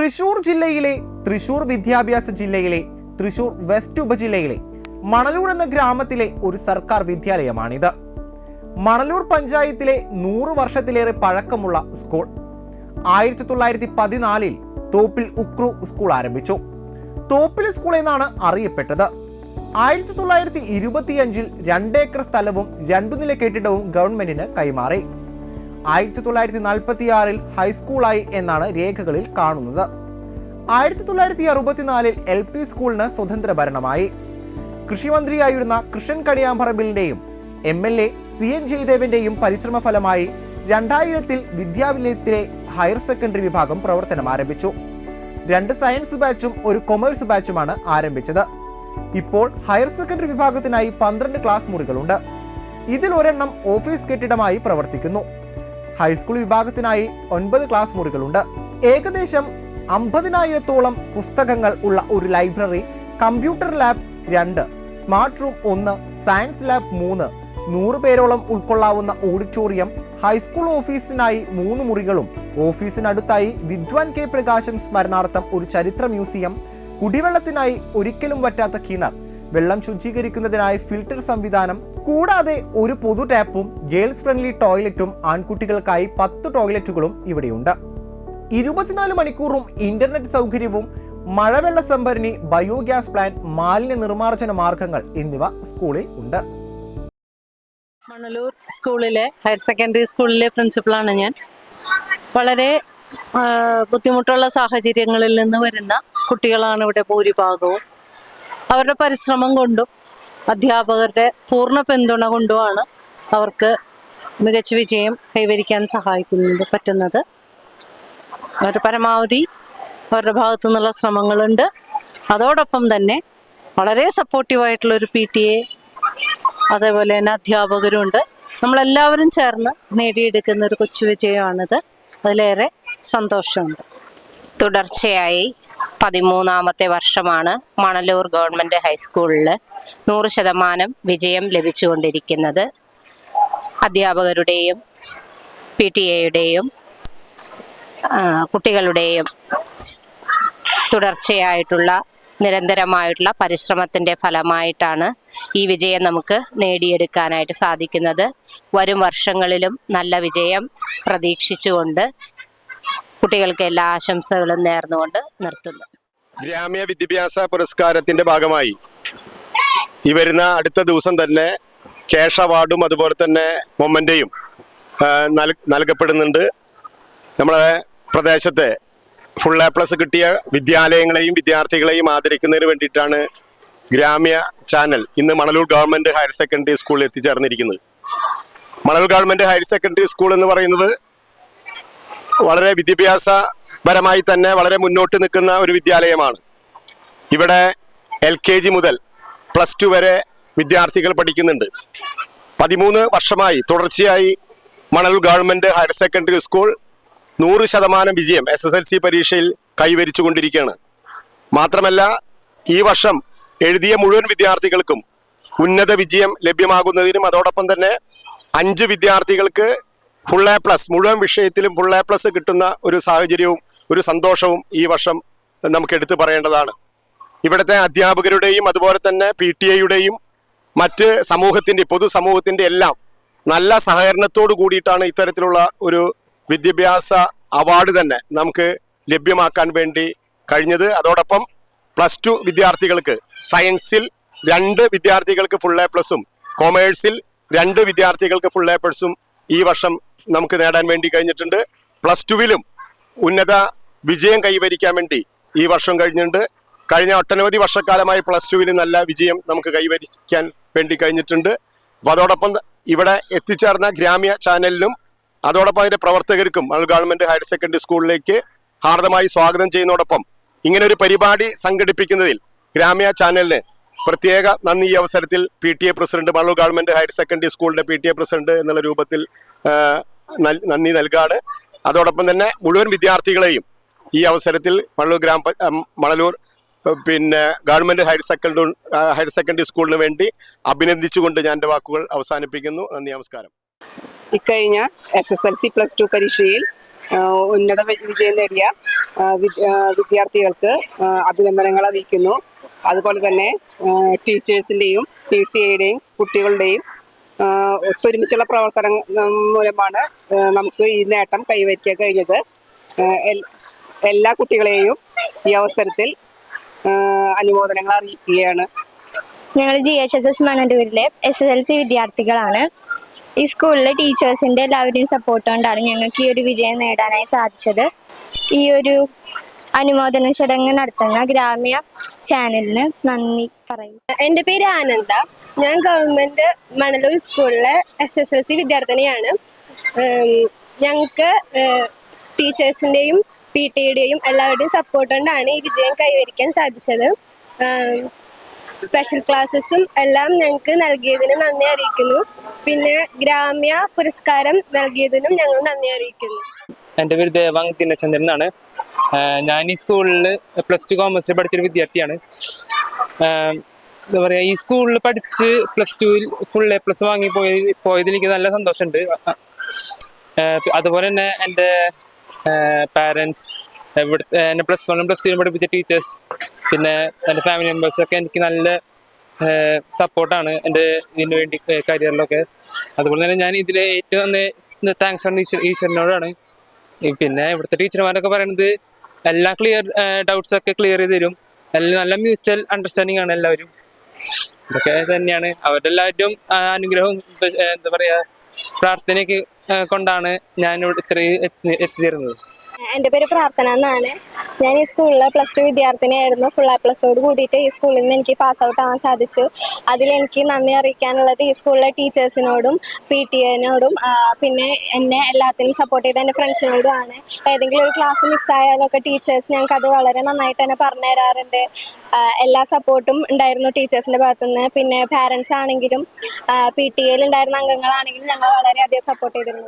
തൃശൂർ ജില്ലയിലെ തൃശൂർ വിദ്യാഭ്യാസ ജില്ലയിലെ തൃശൂർ വെസ്റ്റ് ഉപജില്ലയിലെ മണലൂർ എന്ന ഗ്രാമത്തിലെ ഒരു സർക്കാർ വിദ്യാലയമാണിത്. മണലൂർ പഞ്ചായത്തിലെ നൂറ് വർഷത്തിലേറെ പഴക്കമുള്ള സ്കൂൾ. ആയിരത്തി തൊള്ളായിരത്തി പതിനാലിൽ തോപ്പിൽ ഉക്രു സ്കൂൾ ആരംഭിച്ചു. തോപ്പിൽ സ്കൂൾ എന്നാണ് അറിയപ്പെട്ടത്. ആയിരത്തി തൊള്ളായിരത്തി ഇരുപത്തിയഞ്ചിൽ രണ്ടേക്കർ സ്ഥലവും രണ്ടു നില കെട്ടിടവും ഗവൺമെന്റിന് കൈമാറി. ആയിരത്തി തൊള്ളായിരത്തി നാൽപ്പത്തി ആറിൽ ഹൈസ്കൂളായി എന്നാണ് രേഖകളിൽ കാണുന്നത്. ആയിരത്തി തൊള്ളായിരത്തി അറുപത്തിനാലിൽ എൽ പി സ്കൂളിന് സ്വതന്ത്ര ഭരണമായി കൃഷിമന്ത്രിയായിരുന്ന Krishnan കണിയാമ്പറമ്പിലിന്റെയും M L A C N ജയദേവന്റെയും പരിശ്രമ ഫലമായി രണ്ടായിരത്തിൽ വിദ്യാലയത്തിലെ ഹയർ സെക്കൻഡറി വിഭാഗം പ്രവർത്തനം ആരംഭിച്ചു. രണ്ട് സയൻസ് ബാച്ചും ഒരു കൊമേഴ്സ് ബാച്ചുമാണ് ആരംഭിച്ചത്. ഇപ്പോൾ ഹയർ സെക്കൻഡറി വിഭാഗത്തിനായി പന്ത്രണ്ട് ക്ലാസ് മുറികളുണ്ട്. ഇതിൽ ഒരെണ്ണം ഓഫീസ് കെട്ടിടമായി പ്രവർത്തിക്കുന്നു. ഹൈസ്കൂൾ വിഭാഗത്തിനായി ഒൻപത് ക്ലാസ് മുറികളുണ്ട്. ഏകദേശം അമ്പതിനായിരത്തോളം പുസ്തകങ്ങൾ ഉള്ള ഒരു ലൈബ്രറി കമ്പ്യൂട്ടർ ലാബ് രണ്ട് സ്മാർട്ട് റൂം ഒന്ന് സയൻസ് ലാബ് മൂന്ന് നൂറ് പേരോളം ഉൾക്കൊള്ളാവുന്ന ഓഡിറ്റോറിയം ഹൈസ്കൂൾ ഓഫീസിനായി മൂന്ന് മുറികളും ഓഫീസിനടുത്തായി വിദ്വാൻ കെ പ്രകാശം സ്മരണാർത്ഥം ഒരു ചരിത്ര മ്യൂസിയം കുടിവെള്ളത്തിനായി ഒരിക്കലും വറ്റാത്ത കിണർ വെള്ളം ശുചീകരിക്കുന്നതിനായി ഫിൽട്ടർ സംവിധാനം കൂടാതെ ഒരു പൊതു ടാപ്പും ഗേൾസ് ഫ്രണ്ട്ലി ടോയ്ലറ്റും ആൺകുട്ടികൾക്കായി പത്ത് ടോയ്ലറ്റുകളും ഇവിടെയുണ്ട്. ഇരുപത്തിനാല് മണിക്കൂറും ഇന്റർനെറ്റ് സൗകര്യവും മഴവെള്ള സംഭരണി ബയോഗ്യാസ് പ്ലാന്റ് മാലിന്യ നിർമ്മാർജന മാർഗങ്ങൾ എന്നിവ സ്കൂളിൽ ഉണ്ട്. മണലൂർ സ്കൂളിലെ ഹയർ സെക്കൻഡറി സ്കൂളിലെ പ്രിൻസിപ്പളാണ് ഞാൻ. വളരെ ബുദ്ധിമുട്ടുള്ള സാഹചര്യങ്ങളിൽ നിന്ന് വരുന്ന കുട്ടികളാണ് ഇവിടെ ഭൂരിഭാഗവും. അവരുടെ പരിശ്രമം കൊണ്ടും അധ്യാപകരുടെ പൂർണ പിന്തുണ കൊണ്ടുമാണ് അവർക്ക് മികച്ച വിജയം കൈവരിക്കാൻ സഹായിക്കുന്നത് പറ്റുന്നത്. അവരുടെ പരമാവധി അവരുടെ ഭാഗത്തു നിന്നുള്ള ശ്രമങ്ങളുണ്ട്. അതോടൊപ്പം തന്നെ വളരെ സപ്പോർട്ടീവായിട്ടുള്ള ഒരു പി ടി എ അതേപോലെ തന്നെ അധ്യാപകരുണ്ട് നമ്മളെല്ലാവരും ചേർന്ന് നേടിയെടുക്കുന്ന ഒരു കൊച്ചു വിജയമാണിത്. അതിലേറെ സന്തോഷമുണ്ട്. തുടർച്ചയായി പതിമൂന്നാമത്തെ വർഷമാണ് മണലൂർ ഗവൺമെന്റ് ഹൈസ്കൂളിൽ നൂറ് ശതമാനം വിജയം ലഭിച്ചുകൊണ്ടിരിക്കുന്നത്. അധ്യാപകരുടെയും പി ടി എയുടെയും കുട്ടികളുടെയും തുടർച്ചയായിട്ടുള്ള നിരന്തരമായിട്ടുള്ള പരിശ്രമത്തിന്റെ ഫലമായിട്ടാണ് ഈ വിജയം നമുക്ക് നേടിയെടുക്കാനായിട്ട് സാധിക്കുന്നത്. വരും വർഷങ്ങളിലും നല്ല വിജയം പ്രതീക്ഷിച്ചുകൊണ്ട് കുട്ടികൾക്ക് എല്ലാ ആശംസകളും നേർന്നുകൊണ്ട് നിർത്തുന്നു. ഗ്രാമീണ വിദ്യാഭ്യാസ പുരസ്കാരത്തിന്റെ ഭാഗമായി ഈ വരുന്ന അടുത്ത ദിവസം തന്നെ ക്യാഷ് അവാർഡും അതുപോലെ തന്നെ മൊമ്മന്റെയും നൽകപ്പെടുന്നുണ്ട്. നമ്മളെ പ്രദേശത്തെ ഫുൾ എ പ്ലസ് കിട്ടിയ വിദ്യാലയങ്ങളെയും വിദ്യാർത്ഥികളെയും ആദരിക്കുന്നതിന് വേണ്ടിയിട്ടാണ് ഗ്രാമ്യ ചാനൽ ഇന്ന് മണലൂർ ഗവൺമെന്റ് ഹയർ സെക്കൻഡറി സ്കൂളിൽ എത്തിച്ചേർന്നിരിക്കുന്നത്. Manalur government higher secondary school എന്ന് പറയുന്നത് വളരെ വിദ്യാഭ്യാസപരമായി തന്നെ വളരെ മുന്നോട്ട് നിൽക്കുന്ന ഒരു വിദ്യാലയമാണ്. ഇവിടെ എൽ കെ ജി മുതൽ പ്ലസ് ടു വരെ വിദ്യാർത്ഥികൾ പഠിക്കുന്നുണ്ട്. പതിമൂന്ന് വർഷമായി തുടർച്ചയായി മണൽ ഗവൺമെന്റ് ഹയർ സെക്കൻഡറി സ്കൂൾ നൂറ് ശതമാനം വിജയം എസ് എസ് എൽ സി പരീക്ഷയിൽ കൈവരിച്ചു കൊണ്ടിരിക്കുകയാണ്. മാത്രമല്ല ഈ വർഷം എഴുതിയ മുഴുവൻ വിദ്യാർത്ഥികൾക്കും ഉന്നത വിജയം ലഭ്യമാകുന്നതിനും അതോടൊപ്പം തന്നെ അഞ്ച് വിദ്യാർത്ഥികൾക്ക് ഫുൾ എ പ്ലസ് മുഴുവൻ വിഷയത്തിലും ഫുൾ എ പ്ലസ് കിട്ടുന്ന ഒരു സാഹചര്യവും ഒരു സന്തോഷവും ഈ വർഷം നമുക്ക് എടുത്തു പറയേണ്ടതാണ്. ഇവിടുത്തെ അധ്യാപകരുടെയും അതുപോലെ തന്നെ പി ടി എയുടെയും മറ്റ് സമൂഹത്തിന്റെ പൊതുസമൂഹത്തിന്റെ എല്ലാം നല്ല സഹകരണത്തോടു കൂടിയിട്ടാണ് ഇത്തരത്തിലുള്ള ഒരു വിദ്യാഭ്യാസ അവാർഡ് തന്നെ നമുക്ക് ലഭ്യമാക്കാൻ വേണ്ടി കഴിഞ്ഞത്. അതോടൊപ്പം പ്ലസ് ടു വിദ്യാർത്ഥികൾക്ക് സയൻസിൽ രണ്ട് വിദ്യാർത്ഥികൾക്ക് ഫുൾ എ പ്ലസും കൊമേഴ്സിൽ രണ്ട് വിദ്യാർത്ഥികൾക്ക് ഫുൾ എ പ്ലസും ഈ വർഷം നമുക്ക് നേടാൻ വേണ്ടി കഴിഞ്ഞിട്ടുണ്ട്. പ്ലസ് ടുവിലും ഉന്നത വിജയം കൈവരിക്കാൻ വേണ്ടി ഈ വർഷം കഴിഞ്ഞിട്ടുണ്ട്. കഴിഞ്ഞ ഒട്ടനവധി വർഷക്കാലമായി പ്ലസ് ടുവിൽ നല്ല വിജയം നമുക്ക് കൈവരിക്കാൻ വേണ്ടി കഴിഞ്ഞിട്ടുണ്ട്. അപ്പോൾ അതോടൊപ്പം ഇവിടെ എത്തിച്ചേർന്ന ഗ്രാമ്യ ചാനലിനും അതോടൊപ്പം അതിന്റെ പ്രവർത്തകർക്കും അത് ഗവൺമെന്റ് ഹയർ സെക്കൻഡറി സ്കൂളിലേക്ക് ഹാർദമായി സ്വാഗതം ചെയ്യുന്നതോടൊപ്പം ഇങ്ങനെ ഒരു പരിപാടി സംഘടിപ്പിക്കുന്നതിൽ ഗ്രാമ്യ ചാനലിന് പ്രത്യേക നന്ദി ഈ അവസരത്തിൽ P T A president Mallur government higher secondary സ്കൂളിന്റെ പി ടി എ പ്രസിഡന്റ് എന്നുള്ള രൂപത്തിൽ നന്ദി നൽകാണ്. അതോടൊപ്പം തന്നെ മുഴുവൻ വിദ്യാർത്ഥികളെയും ഈ അവസരത്തിൽ മള്ളൂർ ഗ്രാമ മണലൂർ പിന്നെ government higher secondary higher secondary സ്കൂളിന് വേണ്ടി അഭിനന്ദിച്ചുകൊണ്ട് ഞാൻ എന്റെ വാക്കുകൾ അവസാനിപ്പിക്കുന്നു. നന്ദി നമസ്കാരം. ഇക്കഴിഞ്ഞ S S L C plus two പരീക്ഷയിൽ ഉന്നത വിജയം നേടിയ വിദ്യാർത്ഥികൾക്ക് അഭിനന്ദനങ്ങൾ അറിയിക്കുന്നു. അതുപോലെ തന്നെ ടീച്ചേഴ്സിന്റെയും പി ടി എയുടെയും കുട്ടികളുടെയും ഒത്തൊരുമിച്ചുള്ള പ്രവർത്തനം മൂലമാണ് നമുക്ക് ഈ നേട്ടം കൈവരിക്കാൻ കഴിഞ്ഞത്. എല്ലാ കുട്ടികളെയും ഈ അവസരത്തിൽ അനുമോദനങ്ങൾ അറിയിക്കുകയാണ്. ഞങ്ങൾ ജി എച്ച് എസ് എസ് മണലൂരിലെ എസ് എസ് എൽ സി വിദ്യാർത്ഥികളാണ്. ഈ സ്കൂളിലെ ടീച്ചേഴ്സിന്റെ എല്ലാവരുടെയും സപ്പോർട്ട് കൊണ്ടാണ് ഞങ്ങൾക്ക് ഈ ഒരു വിജയം നേടാനായി സാധിച്ചത്. ഈ ഒരു അനുമോദന ചടങ്ങ് നടത്തുന്ന ഗ്രാമീയ ചാനലിന് നന്ദി പറയുന്നു എന്റെ പേര് ആനന്ദ. ഞാൻ ഗവൺമെന്റ് മണലൂർ സ്കൂളിലെ എസ് എസ് എൽ സി വിദ്യാർത്ഥിനിയാണ്. ഞങ്ങൾക്ക് ടീച്ചേഴ്സിന്റെയും പി ടിയുടെയും എല്ലാവരുടെയും സപ്പോർട്ട് കൊണ്ടാണ് ഈ വിജയം കൈവരിക്കാൻ സാധിച്ചത്. സ്പെഷ്യൽ ക്ലാസ്സസും എല്ലാം ഞങ്ങൾക്ക് നൽകിയതിന് നന്ദി അറിയിക്കുന്നു. പിന്നെ ഗ്രാമ്യ പുരസ്കാരം നൽകിയതിനും ഞങ്ങൾ നന്ദി അറിയിക്കുന്നു. എന്റെ പേര് ദേവാങ് ദിനചന്ദ്രൻ എന്നാണ്. ആഹ് ഞാൻ ഈ സ്കൂളിൽ പ്ലസ് ടു കോമേഴ്സിൽ പഠിച്ചൊരു വിദ്യാർത്ഥിയാണ്. എന്താ പറയുക ഈ സ്കൂളിൽ പഠിച്ച് പ്ലസ് ടുവിൽ ഫുൾ എ പ്ലസ് വാങ്ങി പോയി പോയതിൽ എനിക്ക് നല്ല സന്തോഷമുണ്ട്. അതുപോലെ തന്നെ എന്റെ പാരൻസ് ഇവിടുത്തെ എന്നെ പ്ലസ് വണ്ണും പ്ലസ് ടുവിലും പഠിപ്പിച്ച ടീച്ചേഴ്സ് പിന്നെ എന്റെ ഫാമിലി മെമ്പേഴ്സൊക്കെ എനിക്ക് നല്ല സപ്പോർട്ടാണ് എന്റെ ഇതിന് വേണ്ടി കരിയറിലൊക്കെ അതുപോലെ തന്നെ ഞാൻ ഇതിൽ ഏറ്റവും താങ്ക്സ് ആണ് ഈശ്വര ഈശ്വരനോടാണ്. പിന്നെ ഇവിടുത്തെ ടീച്ചർമാരൊക്കെ പറയുന്നത് എല്ലാ ക്ലിയർ ഡൗട്ട്സ് ഒക്കെ ക്ലിയർ ചെയ്ത് തരും. നല്ല മ്യൂച്വൽ അണ്ടർസ്റ്റാൻഡിങ് ആണ് എല്ലാവരും. ഇതൊക്കെ തന്നെയാണ്. അവരുടെ എല്ലാവരുടെയും അനുഗ്രഹവും എന്താ പറയാ പ്രാർത്ഥനയൊക്കെ കൊണ്ടാണ് ഞാൻ ഇവിടെ ഇത്രയും എത്തിച്ചേരുന്നത് എന്റെ പേര് പ്രാർത്ഥന എന്നാണ്. ഞാൻ ഈ സ്കൂളിലെ പ്ലസ് ടു വിദ്യാർത്ഥിനിയായിരുന്നു. ഫുൾ എ പ്ലസോട് കൂടിയിട്ട് ഈ സ്കൂളിൽ നിന്ന് എനിക്ക് പാസ് ഔട്ട് ആവാൻ സാധിച്ചു. അതിലെനിക്ക് നന്ദി അറിയിക്കാനുള്ളത് ഈ സ്കൂളിലെ ടീച്ചേഴ്സിനോടും പി ടി എനോടും പിന്നെ എന്നെ എല്ലാത്തിനും സപ്പോർട്ട് ചെയ്ത എന്റെ ഫ്രണ്ട്സിനോടും ആണ്. ഏതെങ്കിലും ഒരു ക്ലാസ് മിസ്സായാലൊക്കെ ടീച്ചേഴ്സ് ഞങ്ങൾക്ക് അത് വളരെ നന്നായിട്ട് തന്നെ പറഞ്ഞു തരാറുണ്ട്. എല്ലാ സപ്പോർട്ടും ഉണ്ടായിരുന്നു ടീച്ചേഴ്സിന്റെ ഭാഗത്തുനിന്ന്. പിന്നെ പാരൻസ് ആണെങ്കിലും പി ടി എയിൽ ഉണ്ടായിരുന്ന അംഗങ്ങളാണെങ്കിലും ഞങ്ങൾ വളരെയധികം സപ്പോർട്ട് ചെയ്തിരുന്നു.